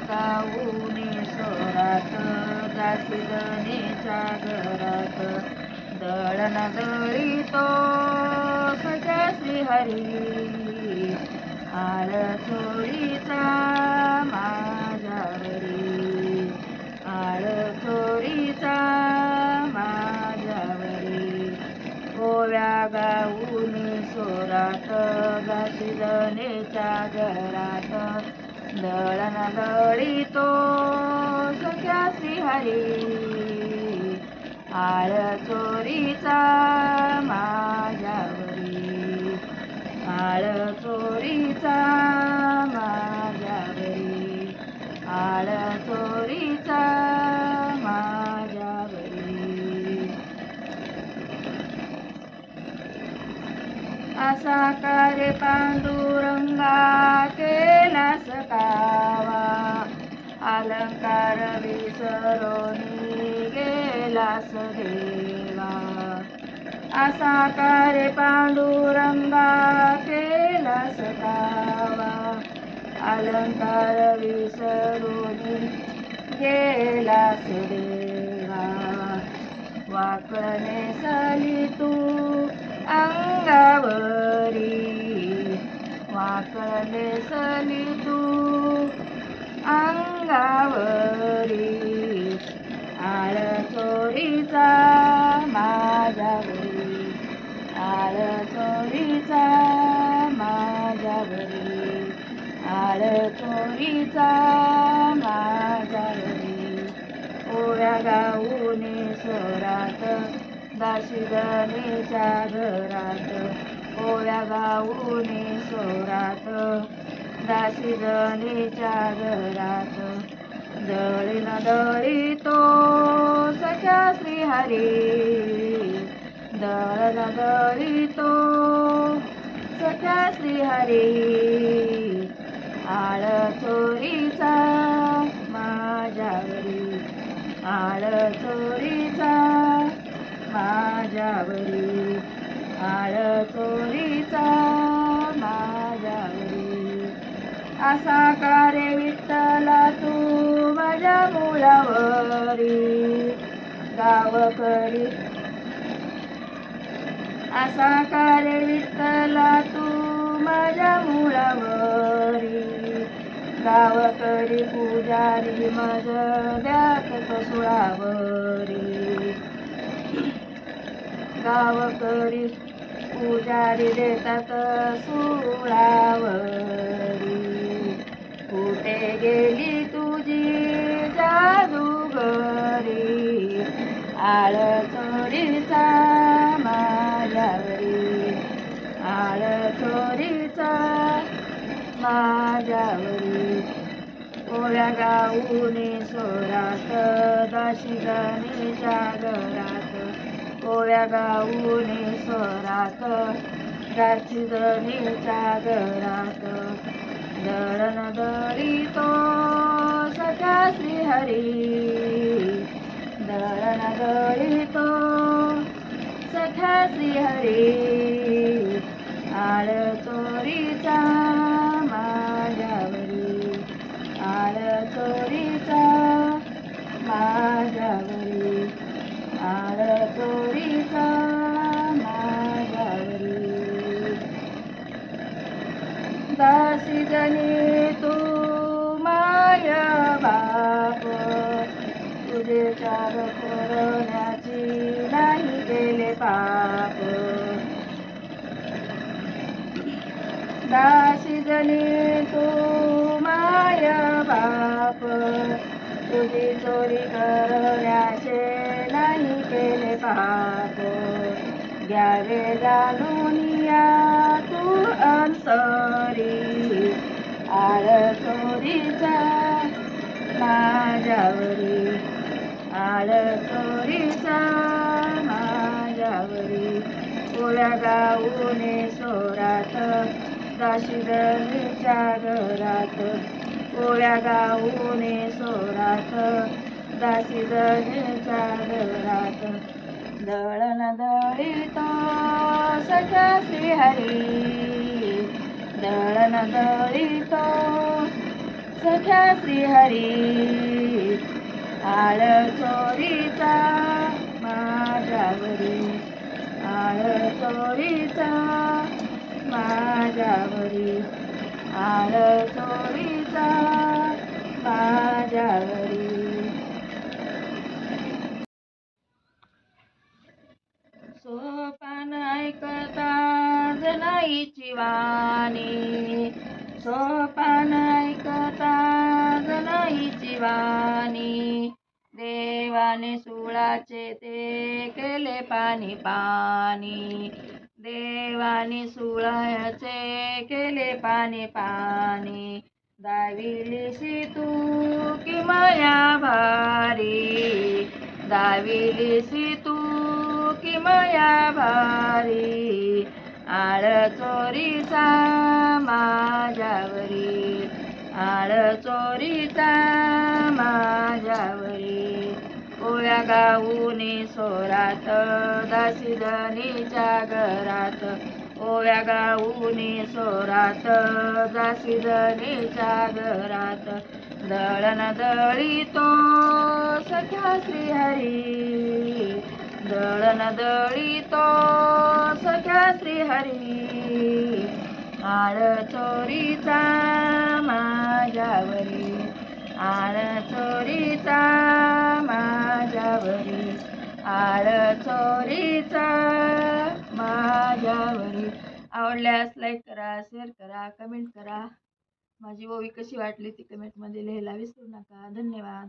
गाऊनी स्वरात दासी जनीच्या घरात. दळण दळी तो सख्या श्रीहरी आळ चोरीचा माझ्यावरी. आळ चोरीचा माझ्यावरी. ओव्या गाऊने सोरात गाशी घरात. दळण दळितो सख्या श्रीहरी. आळ चोरीचा माझ्यावरी. आळ चोरीचा माझ्यावरी. आळ चोरीचा माझ्यावरी. असा कार्य पांडुरंगा के अलंकार विसरोनी गेलास देवा. असा करे पांडुरंगा केला सकावा अलंकार विसरून गेलास देवा. वाकणे सली तू अंगावरी. वाकणे सली तू अंगावरी आळ चोरीचा माझ्यावरी आळ चोरीचा माझ्यावरी आळ चोरीचा माझ्यावरी. ओव्या गाऊने स्वरात दाशी घरात ओव्या गाऊने स्वरात दाशी गणेच्या घरात न दळी तो सख्या श्रीहरी दळण दळी तो सख्या श्रीहरी आळ चोरीचा माझ्यावरी. आळ चोरीचा माझ्यावरी. आळ चोरीचा असा कार्य विठ्ठला तू माझ्या मुलावरी गावकरी असा कार्य विठ्ठला तू माझ्या मुळावरी. गावकरी पुजारी मज द्यात कसुळावरी गावकरी पुजारी देतात सुळा. माझ्यावरी ओव्या गाऊने सोरात दाशी गणेच्या घरात ओव्या गाऊने सोरात दाशी गणेच्या घरात दळण दळी तो सख्या श्रीहरी दळण दळी तो सख्या श्रीहरी आळ चोरीचा माझ्यावरी आळ चोरीचा माझ्यावरी दासी जनी तू माय बाप तुझे चार करण्याची नाही गेले पाप। दासी जनी तुझी चोरी करण्याचे नाही केले पाप. घ्यावे जाणून या तू अंतरी आळ चोरीचा माझ्यावरी. आळ चोरीचा माझ्यावरी. ओळ्या गाऊने सोरात दाशीदनीच्या घरात. पोळ्या गाऊने सोरात. दाशीदनीच्या घरात दळण दळीत सख्या श्रीहरी दळण दळीत सख्या श्रीहरी आळ चोरीचा माझ्यावरी. आळ चोरीचा माझ्यावरी. आळ चोरीचा माझ्यावरी सोपान ऐकता जनाईची वाणी. सोपान ऐकता जनाईची वाणी. देवाने सुळाचे ते केले पाणी पाणी. देवाने सुळाचे केले पाणी पाणी. दाविलीसी तू कि माया भारी? दाविलीसी तू कि माया भारी? आळ चोरीचा माझ्यावरी. आळ चोरीचा माझ्यावरी. ओव्या गाऊने सोरात दासी घरात. ओव्या गाऊनी सोरात जासी जनीच्या घरात. दळण तो सख्या श्रीहरी. दळण तो सख्या श्रीहरी. आळ चोरीचा माझ्यावरी. आळ चोरीचा माझ्यावरी. आळ चोरीचा माझ्यावरी आवडल्यास लाईक करा शेअर करा कमेंट करा. माझी ओवी कशी वाटली ती कमेंटमध्ये लिहायला विसरू नका. धन्यवाद.